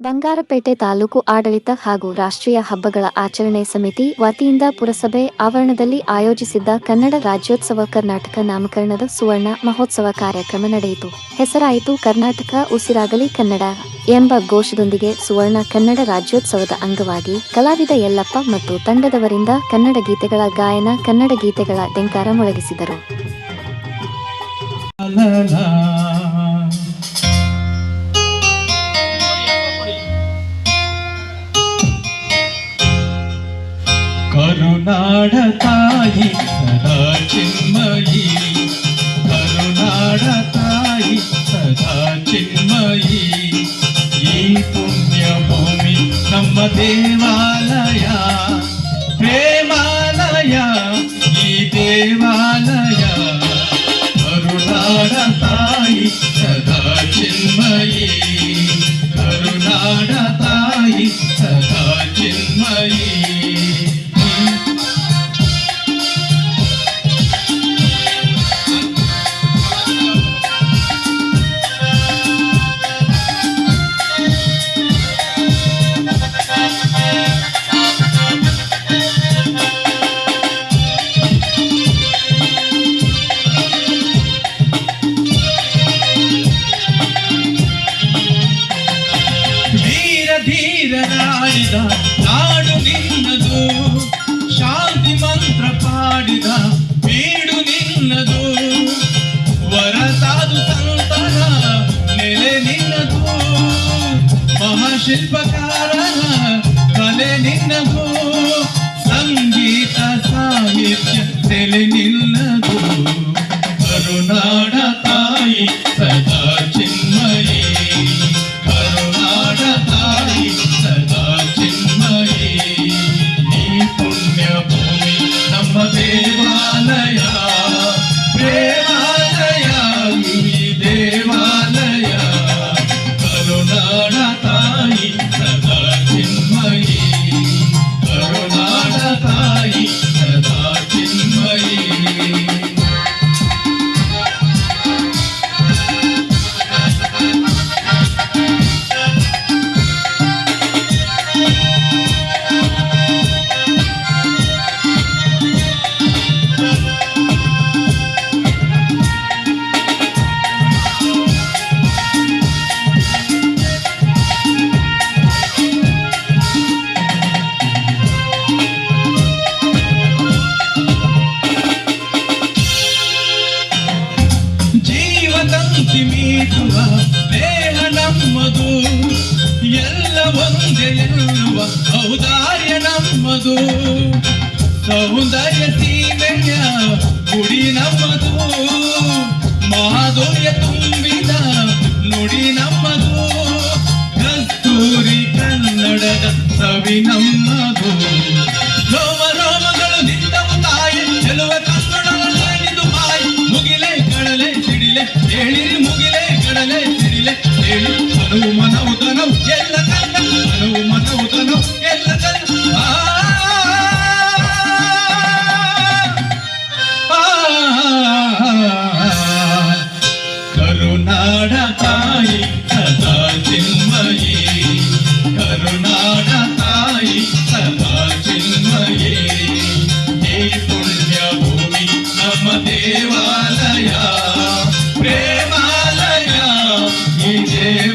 ಬಂಗಾರಪೇಟೆ ತಾಲೂಕು ಆಡಳಿತ ಹಾಗೂ ರಾಷ್ಟ್ರೀಯ ಹಬ್ಬಗಳ ಆಚರಣೆ ಸಮಿತಿ ವತಿಯಿಂದ ಪುರಸಭೆ ಆವರಣದಲ್ಲಿ ಆಯೋಜಿಸಿದ್ದ ಕನ್ನಡ ರಾಜ್ಯೋತ್ಸವ ಕರ್ನಾಟಕ ನಾಮಕರಣದ ಸುವರ್ಣ ಮಹೋತ್ಸವ ಕಾರ್ಯಕ್ರಮ ನಡೆಯಿತು. ಹೆಸರಾಯಿತು ಕರ್ನಾಟಕ ಉಸಿರಾಗಲಿ ಕನ್ನಡ ಎಂಬ ಘೋಷದೊಂದಿಗೆ ಸುವರ್ಣ ಕನ್ನಡ ರಾಜ್ಯೋತ್ಸವದ ಅಂಗವಾಗಿ ಕಲಾವಿದ ಯಲ್ಲಪ್ಪ ಮತ್ತು ತಂಡದವರಿಂದ ಕನ್ನಡ ಗೀತೆಗಳ ಗಾಯನ, ಕನ್ನಡ ಗೀತೆಗಳ ಡೆಂಕಾರ ಮೊಳಗಿಸಿದರು. కరుణాడ తాయి సదా చిన్మయి. కరుణాడ తాయి సదా చిన్మయి. ఈ పుణ్య భూమి నమ్మ దేవాలయ ప్రేమాలయ ఈ దేవా ಧೀರನಾಡಿದ ನಾಡು ನಿನ್ನದು, ಶಾಂತಿ ಮಂತ್ರ ಪಾಡಿದ ಬೀಡು ನಿನ್ನದು. ವರಸಾದು ಸಂತರ ನೆಲೆ ನಿನ್ನದು ಮಹಾಶಿಲ್ಪಕಾರನ ಕಲೆ ನಿನ್ನದು. ಸಂಗೀತ ಸಾಹಿತ್ಯ ನೆಲೆ ನಿನ್ನದು ನಮ್ಮದು. ಎಲ್ಲ ಒಂದೇ ಎನ್ನುವ ಔದಾರ್ಯ ನಮ್ಮದು. ಸೌಂದರ್ಯ ಸೀಮೆಯ ಗುಡಿ ನಮ್ಮದು. ಮಾಧುರ್ಯ ತುಂಬಿದ ನುಡಿ ನಮ್ಮದು. ಕಸ್ತೂರಿ ಕನ್ನಡದ ಸವಿ ನಮ್ಮದು. ರೋಮ ಹೇಳಿರಿ ಮುಗಿಲೆ. మనవు మనవు తనవు ఎల్ల మనవు మనవు తనవు ఎల్ల కరుణాడ తాయి కథా చిన్మయీ కరుణాడ తాయి కథా ఈ దేవ